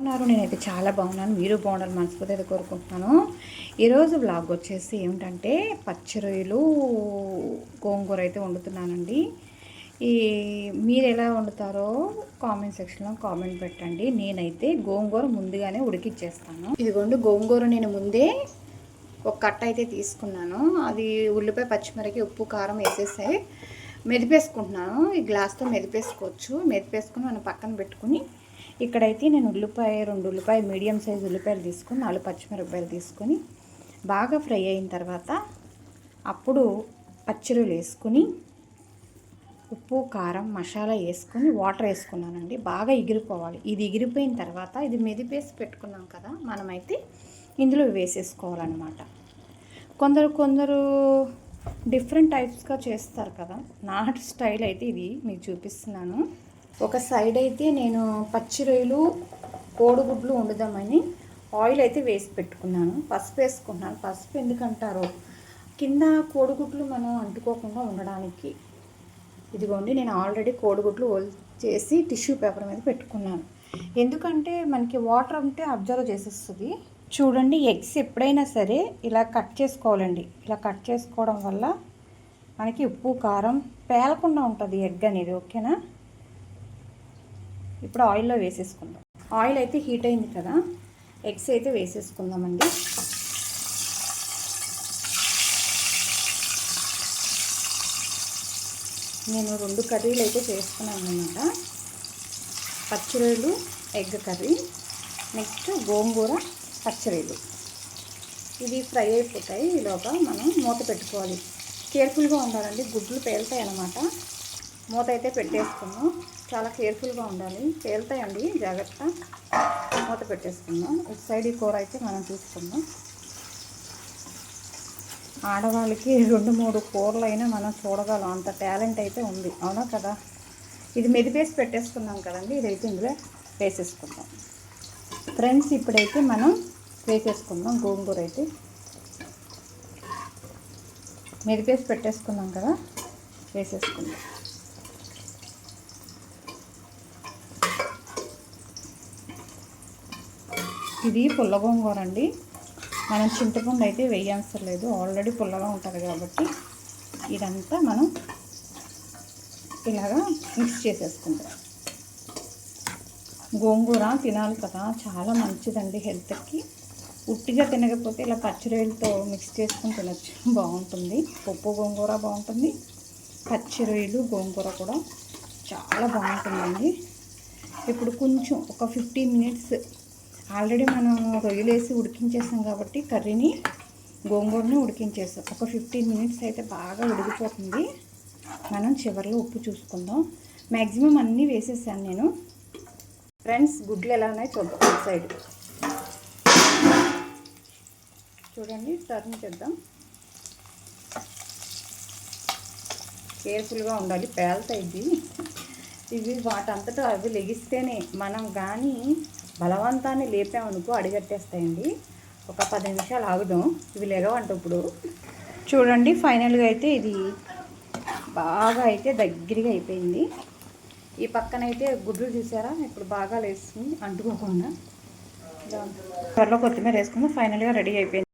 ఉన్నారు నేనైతే చాలా బాగున్నాను. మీరు బాగున్నారు మనస్ఫూర్తి అయితే కోరుకుంటున్నాను. ఈరోజు బ్లాగ్ వచ్చేసి ఏమిటంటే పచ్చి రొయ్యలు గోంగూర అయితే వండుతున్నానండి. ఈ మీరు ఎలా వండుతారో కామెంట్ సెక్షన్లో కామెంట్ పెట్టండి. నేనైతే గోంగూర ముందుగానే ఉడికిచ్చేస్తాను. ఇదిగోండి గోంగూర నేను ముందే ఒక కట్ట అయితే తీసుకున్నాను. అది ఉల్లిపాయ పచ్చిమిరకి ఉప్పు కారం వేసేసి మెదిపేసుకుంటున్నాను. ఈ గ్లాస్తో మెదిపేసుకోవచ్చు. మెదిపేసుకుని మనం పక్కన పెట్టుకుని ఇక్కడైతే నేను ఉల్లిపాయ రెండు ఉల్లిపాయ మీడియం సైజ్ ఉల్లిపాయలు తీసుకొని నాలుగు పచ్చిమిరపకాయలు తీసుకొని బాగా ఫ్రై అయిన తర్వాత అప్పుడు పచ్చిరులు వేసుకుని ఉప్పు కారం మసాలా వేసుకొని వాటర్ వేసుకున్నానండి. బాగా ఎగిరిపోవాలి. ఇది ఎగిరిపోయిన తర్వాత ఇది మెదిపేసి పెట్టుకున్నాం కదా మనమైతే ఇందులో వేసేసుకోవాలన్నమాట. కొందరు కొందరు డిఫరెంట్ టైప్స్గా చేస్తారు కదా. నా స్టైల్ అయితే ఇది మీకు చూపిస్తున్నాను. ఒక సైడ్ అయితే నేను పచ్చి రొయ్యలు కోడిగుడ్లు వండుదామని ఆయిల్ అయితే వేసి పెట్టుకున్నాను. పసుపు వేసుకున్నాను పసుపు ఎందుకంటారు? కింద కోడిగుడ్లు మనం అంటుకోకుండా ఉండడానికి. ఇదిగోండి నేను ఆల్రెడీ కోడిగుడ్లు చేసి టిష్యూ పేపర్ మీద పెట్టుకున్నాను. ఎందుకంటే మనకి వాటర్ ఉంటే అబ్జర్వ్ చేసేస్తుంది. చూడండి ఎగ్స్ ఎప్పుడైనా సరే ఇలా కట్ చేసుకోవాలండి. ఇలా కట్ చేసుకోవడం వల్ల మనకి ఉప్పు కారం పేలకుండా ఉంటుంది ఎగ్ అనేది ఓకేనా? ఇప్పుడు ఆయిల్లో వేసేసుకుందాం. ఆయిల్ అయితే హీట్ అయింది కదా ఎగ్స్ అయితే వేసేసుకుందామండి. నేను రెండు కర్రీలు అయితే చేసుకున్నాను అనమాట ఎగ్ కర్రీ నెక్స్ట్ గోంగూర పచ్చిరేలు. ఇవి ఫ్రై అయిపోతాయి. ఈలోగా మనం మూత పెట్టుకోవాలి. కేర్ఫుల్గా ఉండాలండి. గుడ్లు పేలుతాయి అన్నమాట మూత అయితే పెట్టేసుకున్నాం. చాలా కేర్ఫుల్గా ఉండాలి. తేలుతాయండి జాగ్రత్త. మూత పెట్టేసుకున్నాం. ఇటు సైడ్ ఈ కూర అయితే మనం చూసుకుందాం. ఆడవాళ్ళకి రెండు మూడు కూరలు అయినా మనం చూడగలం. అంత టాలెంట్ అయితే ఉంది. అవునా కదా? ఇది మెదిపేసి పెట్టేసుకున్నాం కదండి. ఇదైతే ఇందులో వేసేసుకుందాం. ఫ్రెండ్స్ ఇప్పుడైతే మనం వేసేసుకుందాం గోంగూర అయితే. మెదిపేసి పెట్టేసుకున్నాం కదా? వేసేసుకుందాం. ఇది పుల్ల గోంగూర అండి మనం చింతపండు అయితే వేయవసరం లేదు ఆల్రెడీ పుల్లగా ఉంటుంది కాబట్టి ఇదంతా మనం ఇలాగా మిక్స్ చేసేసుకుంటాం గోంగూర తినాలి కదా చాలా మంచిదండి హెల్త్కి. ఉట్టిగా తినకపోతే ఇలా పచ్చిరొయ్యలతో మిక్స్ చేసుకుని తినచ్చు. బాగుంటుంది. పప్పు గోంగూర బాగుంటుంది. పచ్చిరొయ్యలు గోంగూర కూడా చాలా బాగుంటుందండి. ఇప్పుడు కొంచెం ఒక ఫిఫ్టీన్ మినిట్స్ ఆల్రెడీ మనం రొయ్యలు వేసి ఉడికించేసాం కాబట్టి కర్రీని గోంగూరని ఉడికించేసాం. ఒక ఫిఫ్టీన్ మినిట్స్ అయితే బాగా ఉడికిపోతుంది. మనం చివరిలో ఉప్పు చూసుకుందాం. మ్యాక్సిమం అన్నీ వేసేసాను నేను. ఫ్రెండ్స్ గుడ్లు ఎలా ఉన్నాయి చూద్దాం సైడ్. చూడండి టర్న్ చేద్దాం. కేర్ఫుల్గా ఉండాలి పేలతాయి ఇది ఇవి వాటంతటా అవి లెగిస్తేనే మనం కానీ బలవంతాన్ని లేపామనుకో అడిగట్టేస్తాయండి. ఒక పది నిమిషాలు ఆగుదాం. ఇవి లేగవంట ఇప్పుడు. చూడండి ఫైనల్గా అయితే ఇది బాగా అయితే దగ్గరగా అయిపోయింది. ఈ పక్కన అయితే గుడ్లు చూసారా? ఇప్పుడు బాగా లేస్తుంది. అంటుకోకుండా. త్వరలో కొత్తిమీర వేసుకుందాం. ఫైనల్గా రెడీ అయిపోయింది.